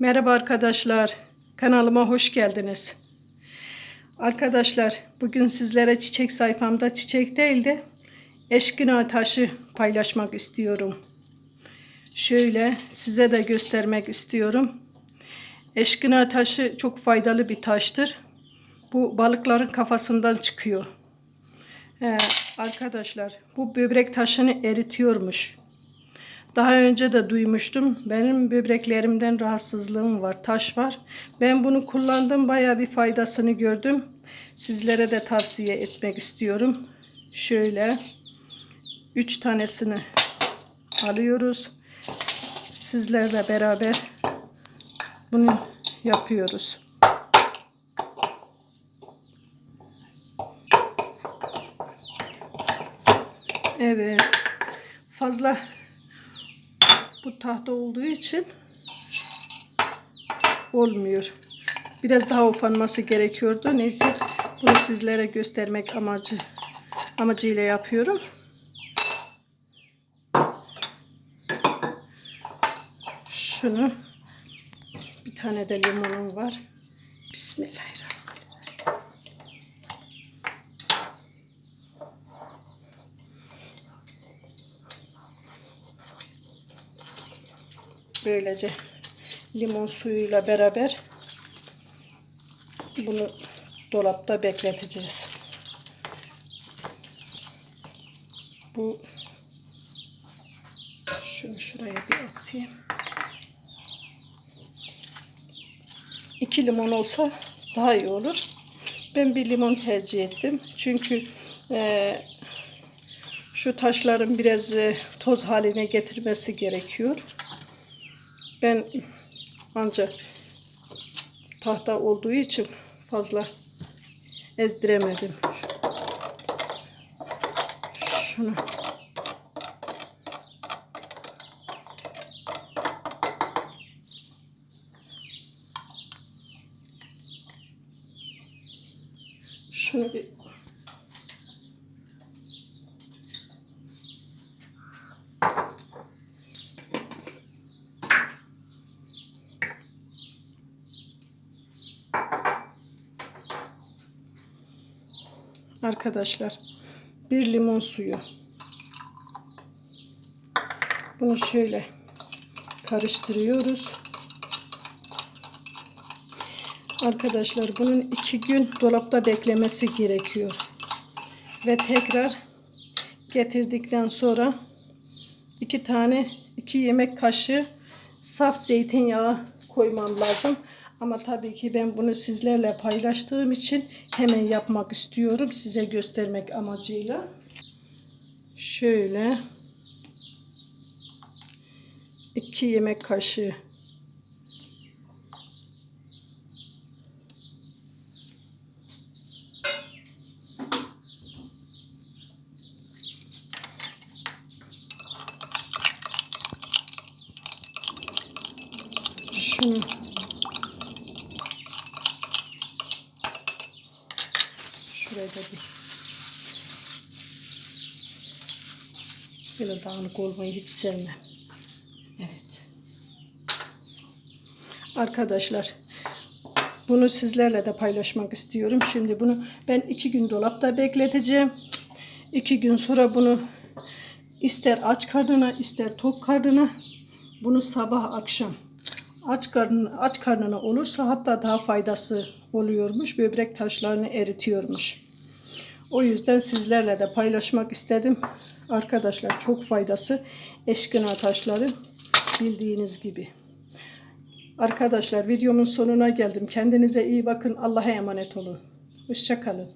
Merhaba arkadaşlar. Kanalıma hoş geldiniz. Arkadaşlar bugün sizlere çiçek sayfamda çiçek değil de eşkina taşı paylaşmak istiyorum. Şöyle size de göstermek istiyorum. Eşkina taşı çok faydalı bir taştır. Bu balıkların kafasından çıkıyor. Ee, arkadaşlar bu böbrek taşını eritiyormuş. Daha önce de duymuştum. Benim böbreklerimden rahatsızlığım var, taş var. Ben bunu kullandım, bayağı bir faydasını gördüm. Sizlere de tavsiye etmek istiyorum. Şöyle 3 tanesini alıyoruz. Sizlerle beraber bunu yapıyoruz. Evet. Fazla bu tahta olduğu için olmuyor. Biraz daha ufanması gerekiyordu. Neyse bunu sizlere göstermek amacı amacıyla yapıyorum. Şunu bir tane de limonum var. Bismillahirrahmanirrahim. Böylece limon suyuyla beraber bunu dolapta bekleteceğiz. Bu şunu şuraya bir atayım. İki limon olsa daha iyi olur. Ben bir limon tercih ettim. Çünkü e, şu taşların biraz e, toz haline getirmesi gerekiyor. Ben ancak tahta olduğu için fazla ezdiremedim. Şunu. Şunu bir Arkadaşlar bir limon suyu. Bunu şöyle karıştırıyoruz. Arkadaşlar bunun iki gün dolapta beklemesi gerekiyor. Ve tekrar getirdikten sonra iki tane iki yemek kaşığı saf zeytinyağı koymam lazım. Ama tabii ki ben bunu sizlerle paylaştığım için hemen yapmak istiyorum. Size göstermek amacıyla. Şöyle. iki yemek kaşığı. Şunu Bir böyle dağınık olmayı hiç sevmem. Evet. Arkadaşlar bunu sizlerle de paylaşmak istiyorum. Şimdi bunu ben iki gün dolapta bekleteceğim. İki gün sonra bunu ister aç karnına ister tok karnına bunu sabah akşam aç karnına, aç karnına olursa hatta daha faydası oluyormuş. Böbrek taşlarını eritiyormuş. O yüzden sizlerle de paylaşmak istedim. Arkadaşlar çok faydası eşkına taşları bildiğiniz gibi. Arkadaşlar videomun sonuna geldim. Kendinize iyi bakın. Allah'a emanet olun. Hoşçakalın.